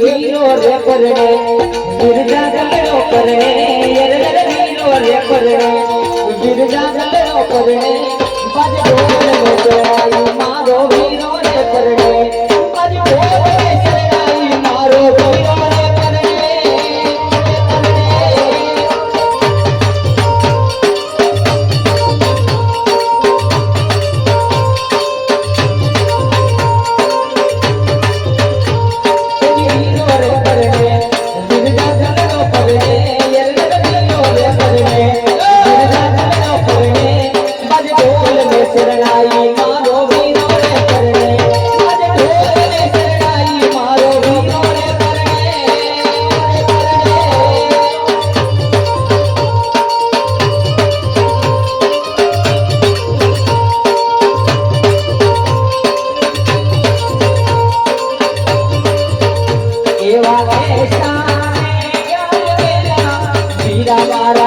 વીરો રે પરણે ગિરજા ગલડો પરણે યરલર વીરો રે પરણે ગિરજા ગલડો પરણે બાજ ઢોલ મોટો. যাবার